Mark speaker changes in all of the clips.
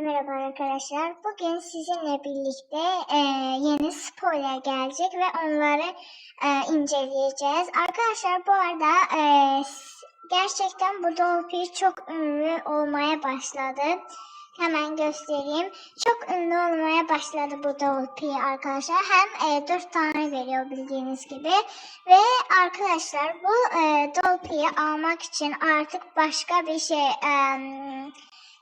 Speaker 1: Merhaba arkadaşlar. Bugün sizinle birlikte e, yeni spoiler gelecek ve onları e, inceleyeceğiz. Arkadaşlar bu arada e, gerçekten bu Dolphy çok ünlü olmaya başladı. Hemen göstereyim. Çok ünlü olmaya başladı bu Dolphy arkadaşlar. Hem e, 4 tane veriyor bildiğiniz gibi. Ve arkadaşlar bu e, Dolphy'yi almak için artık başka bir şey... em,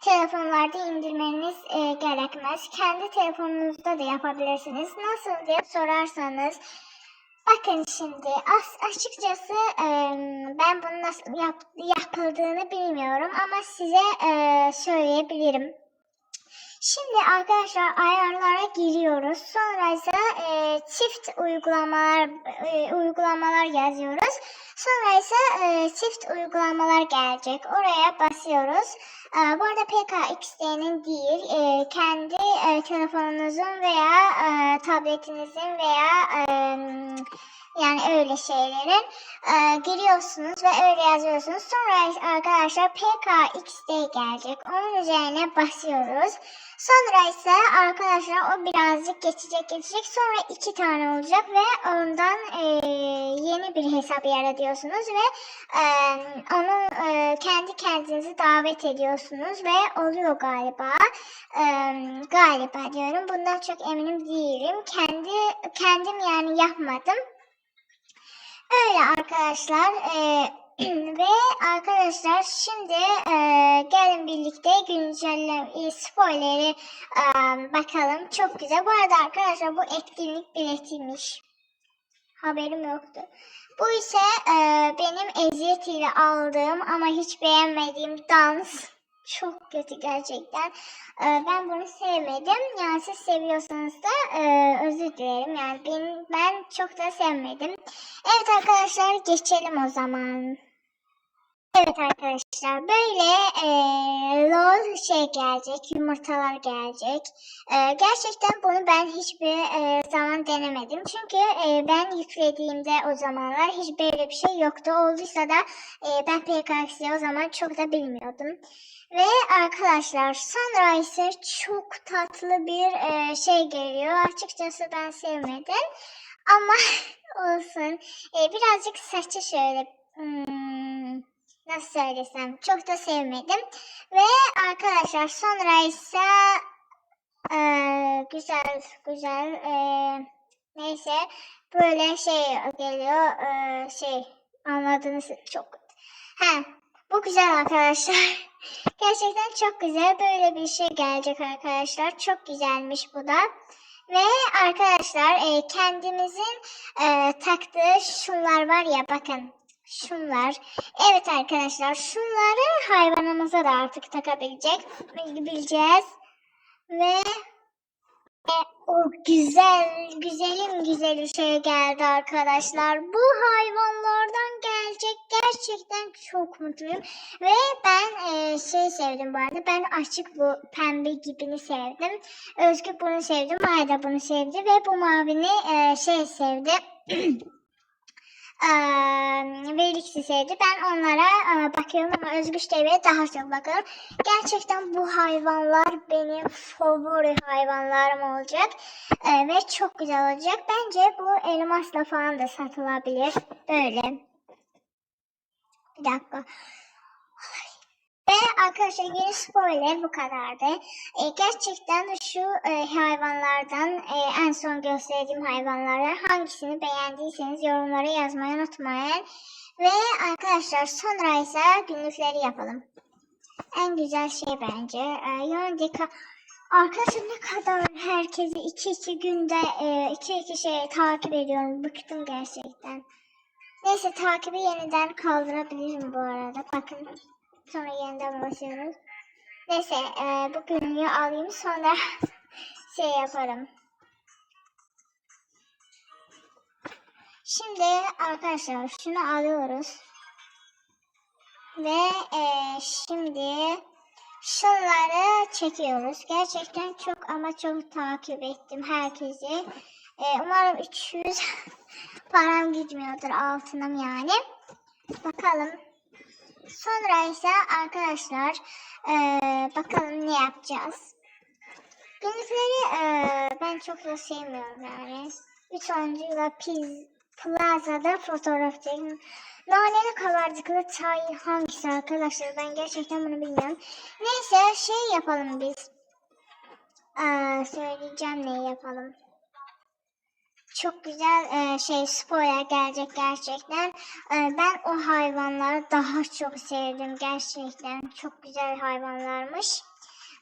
Speaker 1: telefonlarda indirmeniz e, gerekmez. Kendi telefonunuzda da yapabilirsiniz. Nasıl diye sorarsanız bakın şimdi as açıkçası e, ben bunu nasıl yap yapıldığını bilmiyorum ama size e, söyleyebilirim. Şimdi arkadaşlar ayarlara giriyoruz. Sonra ise e, çift uygulamalar e, uygulamalar yazıyoruz. Sonra ise e, çift uygulamalar gelecek. Oraya basıyoruz. E, bu arada PKXD'nin değil, e, kendi e, telefonunuzun veya e, tabletinizin veya yani öyle şeylerin e, giriyorsunuz ve öyle yazıyorsunuz. Sonra arkadaşlar PKXD gelecek. Onun üzerine basıyoruz. Sonra ise arkadaşlar o birazcık geçecek geçecek. Sonra iki tane olacak ve ondan e, yeni bir hesap yaratıyorsunuz ve e, onu e, kendi kendinizi davet ediyorsunuz ve oluyor galiba. E, galiba diyorum. Bundan çok eminim değilim. Kendi kendim yani yapmadım. Öyle arkadaşlar. E, ve arkadaşlar şimdi e, gelin birlikte güncelleme spoileri e, bakalım. Çok güzel. Bu arada arkadaşlar bu etkinlik biletiymiş. Haberim yoktu. Bu ise e, benim eziyetiyle aldığım ama hiç beğenmediğim dans. Çok kötü gerçekten. E, ben bunu sevmedim. Yani siz seviyorsanız da e, özür dilerim. Yani ben, ben çok da sevmedim. Evet arkadaşlar geçelim o zaman. Evet arkadaşlar böyle e, lol şey gelecek, yumurtalar gelecek. E, gerçekten bunu ben hiçbir e, zaman denemedim. Çünkü e, ben yüklediğimde o zamanlar hiç böyle bir şey yoktu. Olduysa da e, ben PKX'i o zaman çok da bilmiyordum. Ve arkadaşlar sonra ise çok tatlı bir e, şey geliyor. Açıkçası ben sevmedim. Ama olsun. E, birazcık saçı şöyle... Hmm, nasıl söylesem çok da sevmedim. Ve arkadaşlar sonra ise eee, güzel güzel eee, neyse böyle şey geliyor eee, şey anladınız çok ha bu güzel arkadaşlar gerçekten çok güzel böyle bir şey gelecek arkadaşlar çok güzelmiş bu da ve arkadaşlar eee, kendimizin eee, taktığı şunlar var ya bakın Şunlar. Evet arkadaşlar şunları hayvanımıza da artık takabilecek bileceğiz. Ve e, o güzel güzelim güzeli şey geldi arkadaşlar. Bu hayvanlardan gelecek. Gerçekten çok mutluyum. Ve ben e, şey sevdim bu arada. Ben açık bu pembe gibini sevdim. Özgü bunu sevdi. Maya da bunu sevdi. Ve bu mavini e, şey sevdi. Velix'i sevdi. Ben onlara bakıyorum ama Özgüç TV'ye daha çok bakıyorum. Gerçekten bu hayvanlar benim favori hayvanlarım olacak. Ve çok güzel olacak. Bence bu elmasla falan da satılabilir. Böyle. Bir dakika. Ve arkadaşlar yeni spoiler bu kadardı. E, gerçekten şu e, hayvanlardan e, en son gösterdiğim hayvanlardan hangisini beğendiyseniz yorumlara yazmayı unutmayın. Ve arkadaşlar sonra ise günlükleri yapalım. En güzel şey bence. E, Yonedika Arkadaşlar ne kadar herkesi iki iki günde e, iki iki şey takip ediyorum. Bıktım gerçekten. Neyse takibi yeniden kaldırabilirim bu arada. Bakın. Sonra yeniden basıyoruz. Neyse e, bu günlüğü alayım sonra şey yaparım. Şimdi arkadaşlar şunu alıyoruz. Ve e, şimdi şunları çekiyoruz. Gerçekten çok ama çok takip ettim herkesi. E, umarım 300 param gitmiyordur altınım yani. Bakalım. Sonra ise arkadaşlar eee, bakalım ne yapacağız. Günlükleri eee, ben çok da sevmiyorum yani. Üç oyuncuyla piz, plazada fotoğraf çekin. Naneli kabarcıklı çay hangisi arkadaşlar? Ben gerçekten bunu bilmiyorum. Neyse şey yapalım biz. Eee, söyleyeceğim neyi yapalım. Çok güzel eee, şey spoiler gelecek gerçekten. Eee, ben o hayvanları daha çok sevdim gerçekten. Çok güzel hayvanlarmış.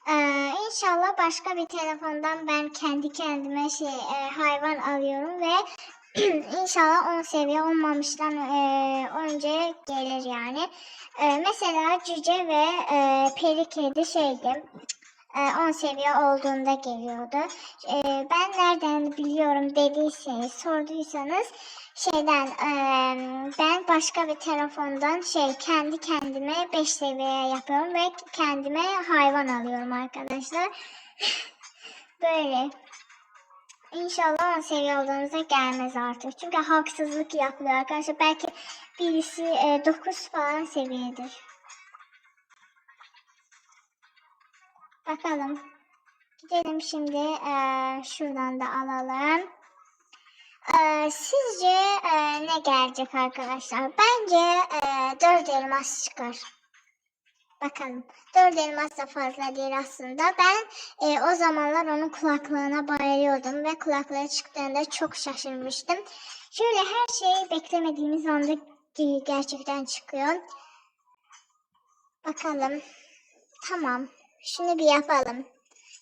Speaker 1: Ee, inşallah başka bir telefondan ben kendi kendime şey e, hayvan alıyorum ve inşallah 10 seviye olmamıştan e, önce gelir yani. E, mesela cüce ve e, peri kedi şeydi. E, 10 seviye olduğunda geliyordu. E, ben nereden biliyorum dediyseniz, sorduysanız şeyden ben başka bir telefondan şey kendi kendime 5 seviye yapıyorum ve kendime hayvan alıyorum arkadaşlar. Böyle. İnşallah 10 seviye olduğunuzda gelmez artık. Çünkü haksızlık yapılıyor arkadaşlar. Belki birisi 9 falan seviyedir. Bakalım. Gidelim şimdi eee, şuradan da alalım. Eee, sizce eee, ne gelecek arkadaşlar? Bence eee 4 elmas çıkar. Bakalım. 4 elmas da fazla değil aslında. Ben eee, o zamanlar onun kulaklığına bayılıyordum ve kulaklığı çıktığında çok şaşırmıştım. Şöyle her şey beklemediğimiz anda ge- gerçekten çıkıyor. Bakalım. Tamam. Şunu bir yapalım.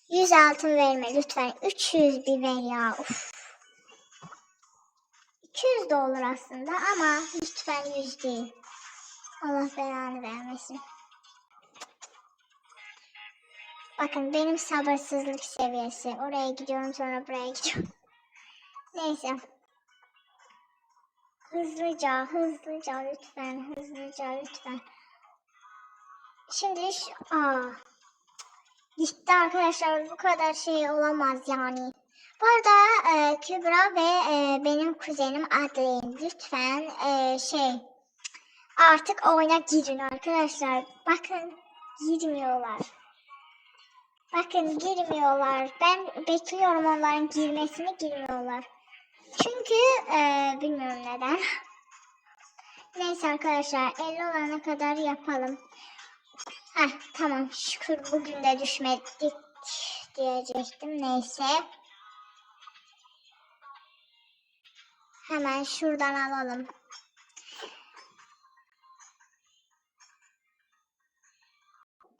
Speaker 1: 100 altın verme lütfen. 300 bir ver ya. Uf. 200 de olur aslında ama lütfen 100 değil. Allah belanı vermesin. Bakın benim sabırsızlık seviyesi. Oraya gidiyorum sonra buraya gidiyorum. Neyse. Hızlıca, hızlıca lütfen, hızlıca lütfen. Şimdi şu... Aa. Gitti arkadaşlar bu kadar şey olamaz yani. Bu arada e, Kübra ve e, benim kuzenim Adlin lütfen e, şey artık oyuna girin arkadaşlar. Bakın girmiyorlar. Bakın girmiyorlar. Ben bekliyorum onların girmesini girmiyorlar. Çünkü e, bilmiyorum neden. Neyse arkadaşlar 50 olana kadar yapalım. Heh, tamam şükür bugün de düşmedik diyecektim. Neyse. Hemen şuradan alalım.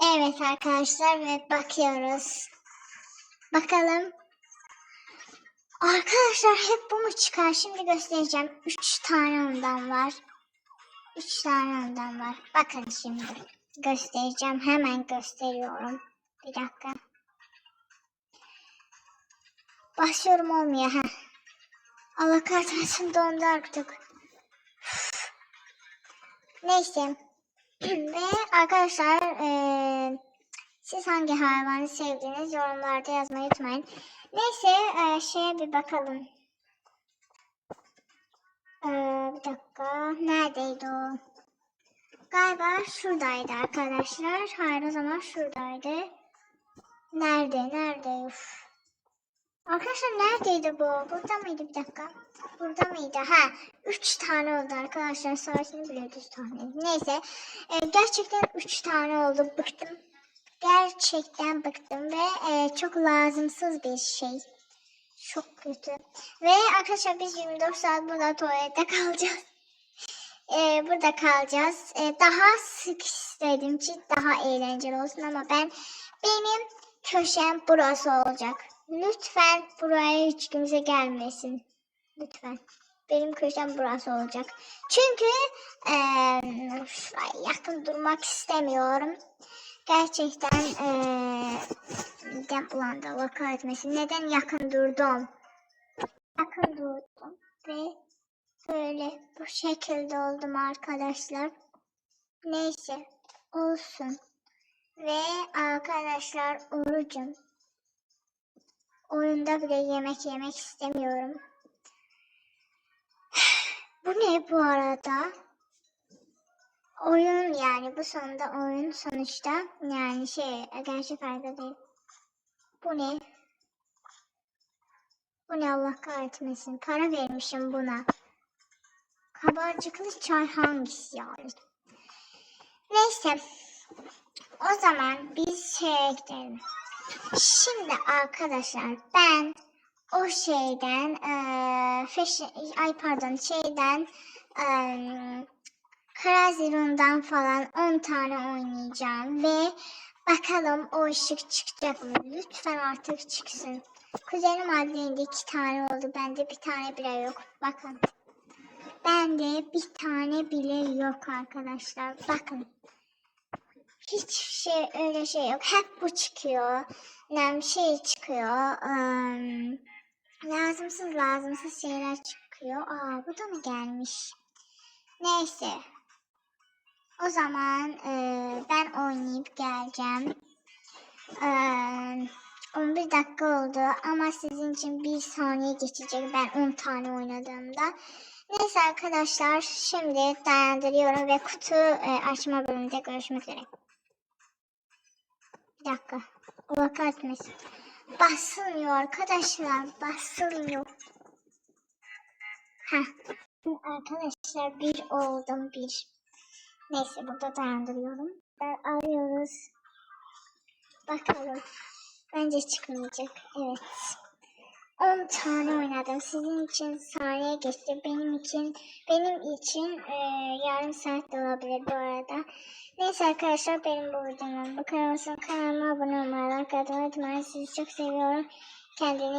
Speaker 1: Evet arkadaşlar ve bakıyoruz. Bakalım. Arkadaşlar hep bu mu çıkar? Şimdi göstereceğim. 3 tane ondan var. 3 tane ondan var. Bakın şimdi. Göstereceğim. Hemen gösteriyorum. Bir dakika. Başlıyorum olmuyor. ha. Allah kahretsin dondu artık. Neyse. Ve arkadaşlar eee, siz hangi hayvanı sevdiğiniz yorumlarda yazmayı unutmayın. Neyse eee, şeye bir bakalım. Eee, bir dakika. Neredeydi o? Galiba şuradaydı arkadaşlar. Hayır o zaman şuradaydı. Nerede? Nerede? Uf. Arkadaşlar neredeydi bu? Burada mıydı bir dakika? Burada mıydı? Ha, 3 tane oldu arkadaşlar. Sayesinde bile 3 tane. Neyse. e, gerçekten 3 tane oldu. Bıktım. Gerçekten bıktım ve e, çok lazımsız bir şey. Çok kötü. Ve arkadaşlar biz 24 saat burada tuvalette kalacağız. E, burada kalacağız. E, daha sık istedim ki daha eğlenceli olsun ama ben benim köşem burası olacak. Lütfen buraya hiç kimse gelmesin. Lütfen. Benim köşem burası olacak. Çünkü şuraya yakın durmak istemiyorum. Gerçekten eee midem bulandı. Allah kahretmesin. Neden yakın durdum? Yakın durdum. Ve böyle bu şekilde oldum arkadaşlar. Neyse. Olsun. Ve arkadaşlar orucum. Oyunda bile yemek yemek istemiyorum. Bu ne bu arada? Oyun yani bu sonunda oyun sonuçta yani şey gerçek hayatta değil. Bu ne? Bu ne Allah kahretmesin. Para vermişim buna. Kabarcıklı çay hangisi yani? Neyse. O zaman biz şeye gidelim. Şimdi arkadaşlar ben o şeyden eee fashion, ay pardon şeyden eee Karaziron'dan falan 10 tane oynayacağım ve bakalım o ışık çıkacak mı? Lütfen artık çıksın. Kuzenim adliğinde iki tane oldu. Bende bir tane bile yok. Bakın. Bende bir tane bile yok arkadaşlar. Bakın. Hiç şey öyle şey yok. Hep bu çıkıyor. Nem şey çıkıyor. ım, lazımsız lazımsız şeyler çıkıyor. Aa bu da mı gelmiş? Neyse. O zaman eee, ben oynayıp geleceğim. Eee 11 dakika oldu ama sizin için bir saniye geçecek ben 10 tane oynadığımda. Neyse arkadaşlar şimdi dayandırıyorum ve kutu eee, açma bölümünde görüşmek üzere. Bir dakika. Allah kahretmesin. Basılmıyor arkadaşlar. Basılmıyor. Heh. Arkadaşlar bir oldum bir. Neyse burada dayandırıyorum. Arıyoruz. Bakalım. Bence çıkmayacak. Evet. 10 tane oynadım. Sizin için saniye geçti. Benim için benim için e, yarım saat de olabilir bu arada. Neyse arkadaşlar benim bu videom bu kadar olsun. Kanalıma abone olmayı, like atmayı unutmayın. Sizi çok seviyorum. Kendine